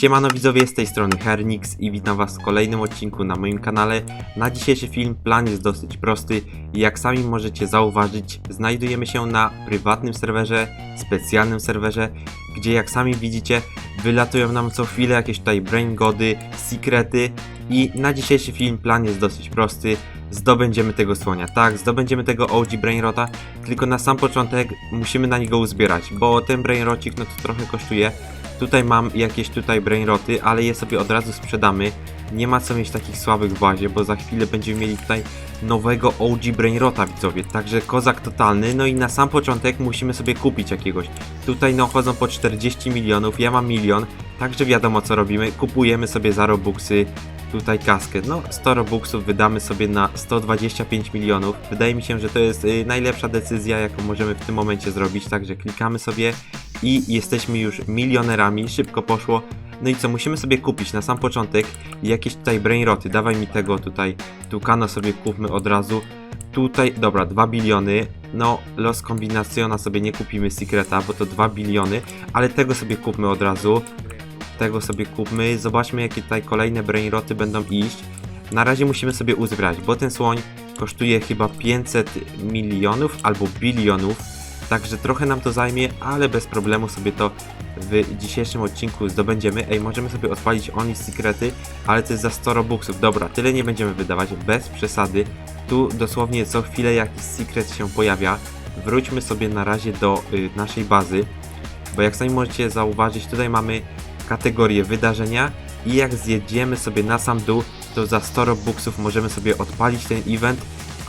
Siemano widzowie, z tej strony Hernix i witam was w kolejnym odcinku na moim kanale. Na dzisiejszy film plan jest dosyć prosty i jak sami możecie zauważyć, znajdujemy się na prywatnym serwerze, specjalnym serwerze, gdzie jak sami widzicie, wylatują nam co chwilę jakieś tutaj brain gody, sekrety i na dzisiejszy film plan jest dosyć prosty. Zdobędziemy tego słonia, tak, zdobędziemy tego OG Brainrota, tylko na sam początek musimy na niego uzbierać, bo ten Brainrocik no to trochę kosztuje. Tutaj mam jakieś tutaj brainroty, ale je sobie od razu sprzedamy. Nie ma co mieć takich słabych w bazie, bo za chwilę będziemy mieli tutaj nowego OG brainrota widzowie. Także kozak totalny. No i na sam początek musimy sobie kupić jakiegoś. Tutaj no chodzą po 40 milionów, ja mam milion. Także wiadomo co robimy. Kupujemy sobie za robuxy tutaj kaskę. No 100 robuxów wydamy sobie na 125 milionów. Wydaje mi się, że to jest y, najlepsza decyzja jaką możemy w tym momencie zrobić. Także klikamy sobie i jesteśmy już milionerami, szybko poszło. No i co, musimy sobie kupić na sam początek jakieś tutaj brainroty, dawaj mi tego tutaj, tukano sobie kupmy od razu. Tutaj, dobra, 2 biliony, no los kombinacjona sobie nie kupimy secreta, bo to 2 biliony, ale tego sobie kupmy od razu. Tego sobie kupmy, zobaczmy jakie tutaj kolejne brainroty będą iść. Na razie musimy sobie uzbrać, bo ten słoń kosztuje chyba 500 milionów albo bilionów. Także trochę nam to zajmie, ale bez problemu sobie to w dzisiejszym odcinku zdobędziemy. Ej, możemy sobie odpalić Only Secrety, ale to jest za 100 robuxów. Dobra, tyle nie będziemy wydawać, bez przesady. Tu dosłownie co chwilę jakiś secret się pojawia. Wróćmy sobie na razie do y, naszej bazy, bo jak sami możecie zauważyć, tutaj mamy kategorię wydarzenia i jak zjedziemy sobie na sam dół, to za 100 robuxów możemy sobie odpalić ten event,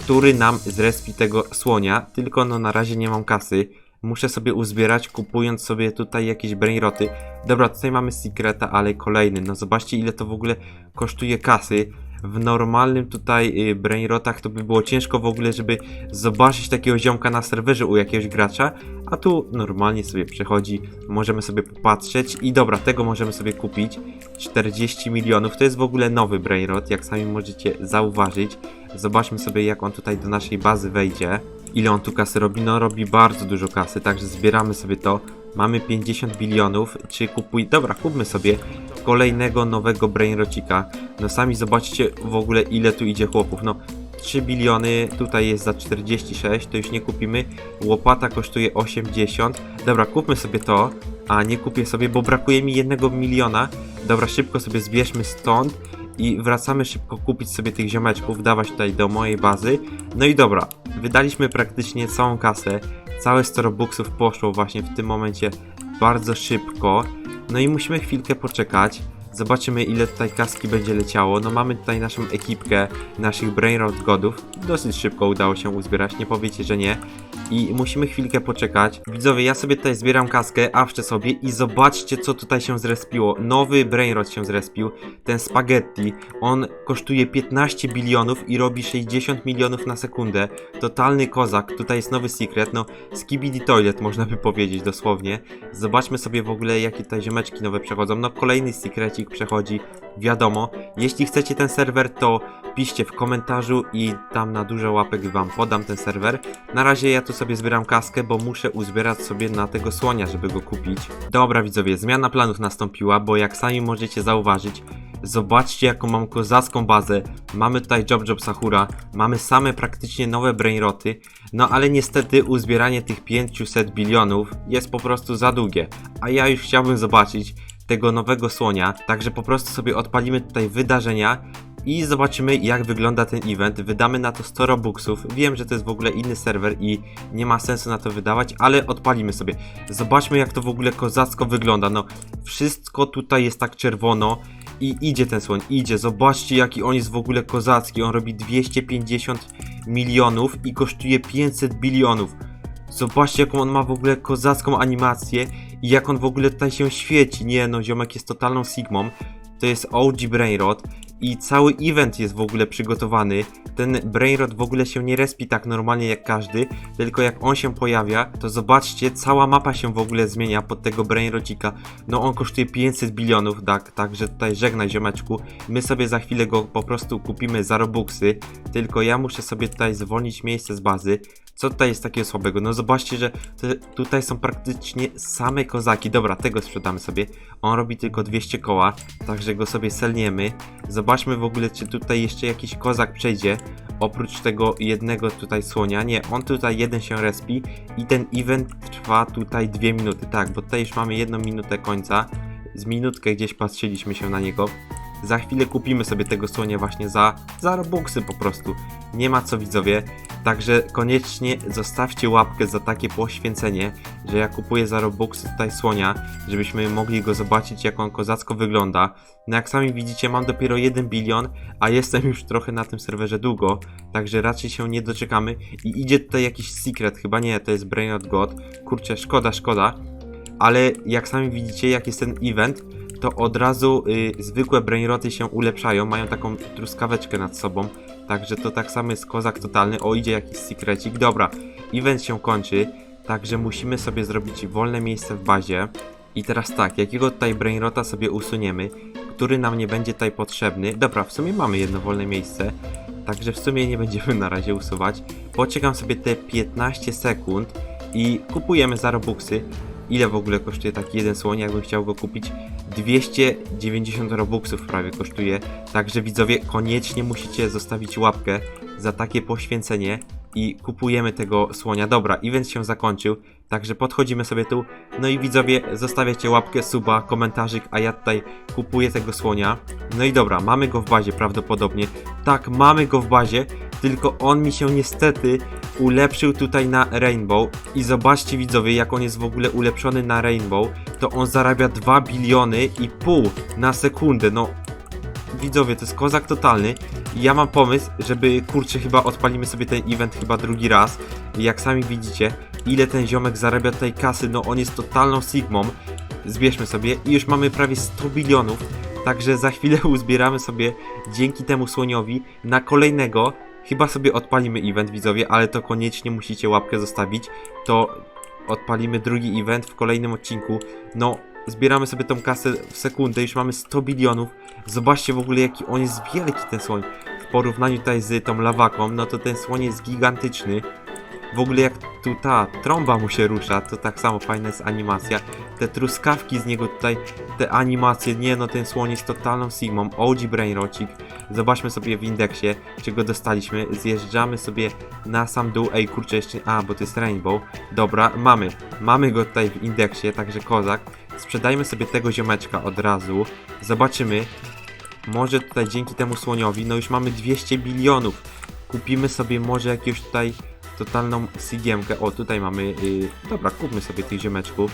który nam zrespi tego słonia, tylko no na razie nie mam kasy. Muszę sobie uzbierać, kupując sobie tutaj jakieś brainroty. Dobra, tutaj mamy secreta, ale kolejny. No zobaczcie ile to w ogóle kosztuje kasy. W normalnym tutaj y, brainrotach to by było ciężko w ogóle, żeby zobaczyć takiego ziomka na serwerze u jakiegoś gracza, a tu normalnie sobie przechodzi, możemy sobie popatrzeć i dobra, tego możemy sobie kupić. 40 milionów, to jest w ogóle nowy brainrot, jak sami możecie zauważyć. Zobaczmy sobie jak on tutaj do naszej bazy wejdzie. Ile on tu kasy robi? No robi bardzo dużo kasy, także zbieramy sobie to. Mamy 50 bilionów, czy kupuj... Dobra, kupmy sobie kolejnego nowego brainrocika. No sami zobaczcie w ogóle ile tu idzie chłopów. No 3 biliony, tutaj jest za 46, to już nie kupimy. Łopata kosztuje 80. Dobra, kupmy sobie to, a nie kupię sobie, bo brakuje mi jednego miliona. Dobra, szybko sobie zbierzmy stąd i wracamy szybko kupić sobie tych ziomeczków, dawać tutaj do mojej bazy. No i dobra, wydaliśmy praktycznie całą kasę. Całe 100 robuxów poszło właśnie w tym momencie bardzo szybko. No i musimy chwilkę poczekać. Zobaczymy ile tutaj kaski będzie leciało. No mamy tutaj naszą ekipkę naszych Brainrot Godów. Dosyć szybko udało się uzbierać, nie powiecie, że nie. I musimy chwilkę poczekać. Widzowie, ja sobie tutaj zbieram kaskę, awczę sobie i zobaczcie co tutaj się zrespiło. Nowy Brainrot się zrespił, ten spaghetti. On kosztuje 15 bilionów i robi 60 milionów na sekundę. Totalny kozak, tutaj jest nowy secret, no skibidi toilet można by powiedzieć dosłownie. Zobaczmy sobie w ogóle jakie tutaj ziomeczki nowe przechodzą. No kolejny przechodzi, wiadomo. Jeśli chcecie ten serwer, to piszcie w komentarzu i tam na dużo łapek wam podam ten serwer. Na razie ja tu sobie zbieram kaskę, bo muszę uzbierać sobie na tego słonia, żeby go kupić. Dobra widzowie, zmiana planów nastąpiła, bo jak sami możecie zauważyć, Zobaczcie jaką mam kozacką bazę. Mamy tutaj Job Job Sahura, mamy same praktycznie nowe brainroty. No ale niestety uzbieranie tych 500 bilionów jest po prostu za długie. A ja już chciałbym zobaczyć tego nowego słonia, także po prostu sobie odpalimy tutaj wydarzenia i zobaczymy jak wygląda ten event. Wydamy na to 100 robuxów. Wiem, że to jest w ogóle inny serwer i nie ma sensu na to wydawać, ale odpalimy sobie. Zobaczmy jak to w ogóle kozacko wygląda. No, wszystko tutaj jest tak czerwono. I idzie ten słoń, idzie. Zobaczcie, jaki on jest w ogóle kozacki. On robi 250 milionów i kosztuje 500 bilionów. Zobaczcie, jaką on ma w ogóle kozacką animację i jak on w ogóle tutaj się świeci. Nie no, ziomek jest totalną sigmą. To jest OG Brainrot i cały event jest w ogóle przygotowany. Ten Brainrot w ogóle się nie respi tak normalnie jak każdy, tylko jak on się pojawia, to zobaczcie, cała mapa się w ogóle zmienia pod tego Brainrocika. No on kosztuje 500 bilionów, tak, także tutaj żegnaj ziomeczku. My sobie za chwilę go po prostu kupimy za robuxy, tylko ja muszę sobie tutaj zwolnić miejsce z bazy. Co tutaj jest takiego słabego? No zobaczcie, że te, tutaj są praktycznie same kozaki. Dobra, tego sprzedamy sobie. On robi tylko 200 koła, także go sobie selniemy. Zobaczmy w ogóle, czy tutaj jeszcze jakiś kozak przejdzie. Oprócz tego jednego tutaj słonia. Nie, on tutaj jeden się respi i ten event trwa tutaj dwie minuty. Tak, bo tutaj już mamy jedną minutę końca. Z minutkę gdzieś patrzyliśmy się na niego. Za chwilę kupimy sobie tego słonia właśnie za, za robuxy po prostu. Nie ma co widzowie. Także koniecznie zostawcie łapkę za takie poświęcenie, że ja kupuję za robuxy tutaj słonia, żebyśmy mogli go zobaczyć jak on kozacko wygląda. No jak sami widzicie mam dopiero 1 bilion, a jestem już trochę na tym serwerze długo, także raczej się nie doczekamy. I idzie tutaj jakiś secret, chyba nie, to jest Brain of God. Kurczę, szkoda, szkoda. Ale jak sami widzicie, jak jest ten event, to od razu y, zwykłe brainroty się ulepszają, mają taką truskaweczkę nad sobą, także to tak samo jest kozak totalny. O, idzie jakiś secrecik. Dobra, event się kończy, także musimy sobie zrobić wolne miejsce w bazie. I teraz tak, jakiego tutaj brainrota sobie usuniemy, który nam nie będzie tutaj potrzebny. Dobra, w sumie mamy jedno wolne miejsce, także w sumie nie będziemy na razie usuwać. Poczekam sobie te 15 sekund i kupujemy za robuxy. Ile w ogóle kosztuje taki jeden słoń, jakbym chciał go kupić? 290 robuxów prawie kosztuje. Także widzowie, koniecznie musicie zostawić łapkę za takie poświęcenie i kupujemy tego słonia. Dobra, event się zakończył, także podchodzimy sobie tu. No i widzowie, zostawiacie łapkę, suba, komentarzyk, a ja tutaj kupuję tego słonia. No i dobra, mamy go w bazie prawdopodobnie. Tak, mamy go w bazie, tylko on mi się niestety ulepszył tutaj na Rainbow i zobaczcie widzowie jak on jest w ogóle ulepszony na Rainbow to on zarabia 2 biliony i pół na sekundę no widzowie to jest kozak totalny ja mam pomysł żeby kurczę chyba odpalimy sobie ten event chyba drugi raz jak sami widzicie ile ten ziomek zarabia tutaj kasy no on jest totalną sigmą zbierzmy sobie i już mamy prawie 100 bilionów Także za chwilę uzbieramy sobie dzięki temu słoniowi na kolejnego. Chyba sobie odpalimy event widzowie, ale to koniecznie musicie łapkę zostawić. To odpalimy drugi event w kolejnym odcinku. No, zbieramy sobie tą kasę w sekundę, już mamy 100 bilionów. Zobaczcie w ogóle jaki on jest wielki ten słoń. W porównaniu tutaj z tą lawaką, no to ten słoń jest gigantyczny. W ogóle jak tu ta trąba mu się rusza, to tak samo fajna jest animacja. Te truskawki z niego tutaj, te animacje, nie no ten słoń jest totalną sigmą. OG Brainrocik. Zobaczmy sobie w indeksie, czy go dostaliśmy. Zjeżdżamy sobie na sam dół. Ej kurczę jeszcze, a bo to jest Rainbow. Dobra, mamy. Mamy go tutaj w indeksie, także kozak. Sprzedajmy sobie tego ziomeczka od razu. Zobaczymy. Może tutaj dzięki temu słoniowi, no już mamy 200 bilionów. Kupimy sobie może jakiegoś tutaj totalną sigiemkę. O, tutaj mamy. Yy, dobra, kupmy sobie tych ziomeczków.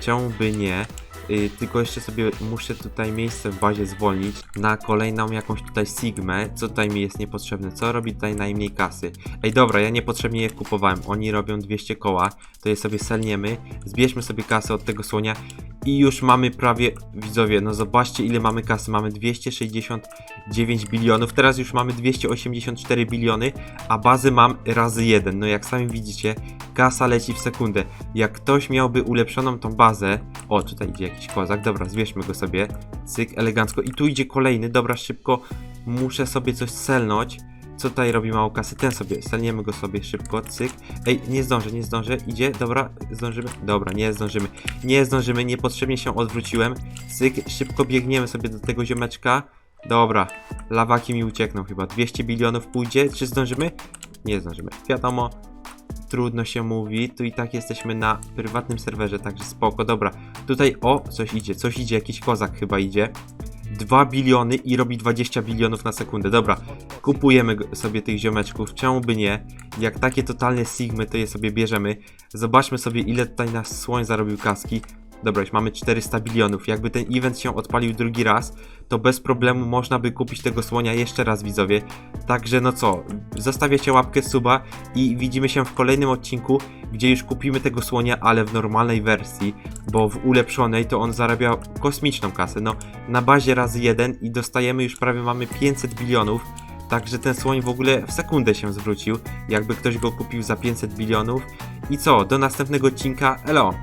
Czemu by nie? Yy, tylko jeszcze sobie muszę tutaj miejsce w bazie zwolnić na kolejną jakąś tutaj sigmę. Co tutaj mi jest niepotrzebne? Co robi tutaj najmniej kasy? Ej, dobra, ja niepotrzebnie je kupowałem. Oni robią 200 koła. To je sobie selniemy. Zbierzmy sobie kasę od tego słonia. I już mamy prawie, widzowie, no zobaczcie ile mamy kasy. Mamy 269 bilionów. Teraz już mamy 284 biliony, a bazy mam razy jeden. No jak sami widzicie, kasa leci w sekundę. Jak ktoś miałby ulepszoną tą bazę. O, tutaj idzie jakiś kozak. Dobra, zbierzmy go sobie. Cyk, elegancko. I tu idzie kolejny. Dobra, szybko. Muszę sobie coś selnąć. Co tutaj robi mało kasy? Ten sobie, selniemy go sobie szybko, cyk. Ej, nie zdążę, nie zdążę, idzie, dobra, zdążymy? Dobra, nie zdążymy. Nie zdążymy, niepotrzebnie się odwróciłem. Cyk, szybko biegniemy sobie do tego ziomeczka. Dobra, lawaki mi uciekną chyba. 200 bilionów pójdzie, czy zdążymy? Nie zdążymy. Wiadomo, trudno się mówi. Tu i tak jesteśmy na prywatnym serwerze, także spoko. Dobra, tutaj o, coś idzie, coś idzie, jakiś kozak chyba idzie. 2 biliony i robi 20 bilionów na sekundę. Dobra, kupujemy sobie tych ziomeczków, czemu by nie? Jak takie totalne sigmy, to je sobie bierzemy. Zobaczmy sobie, ile tutaj nasz słoń zarobił kaski. Dobra, już mamy 400 bilionów. Jakby ten event się odpalił drugi raz, to bez problemu można by kupić tego słonia jeszcze raz, widzowie. Także no co, zostawiacie łapkę, suba i widzimy się w kolejnym odcinku, gdzie już kupimy tego słonia, ale w normalnej wersji, bo w ulepszonej to on zarabia kosmiczną kasę. No, na bazie razy jeden i dostajemy już prawie mamy 500 bilionów. Także ten słoń w ogóle w sekundę się zwrócił, jakby ktoś go kupił za 500 bilionów. I co, do następnego odcinka, elo!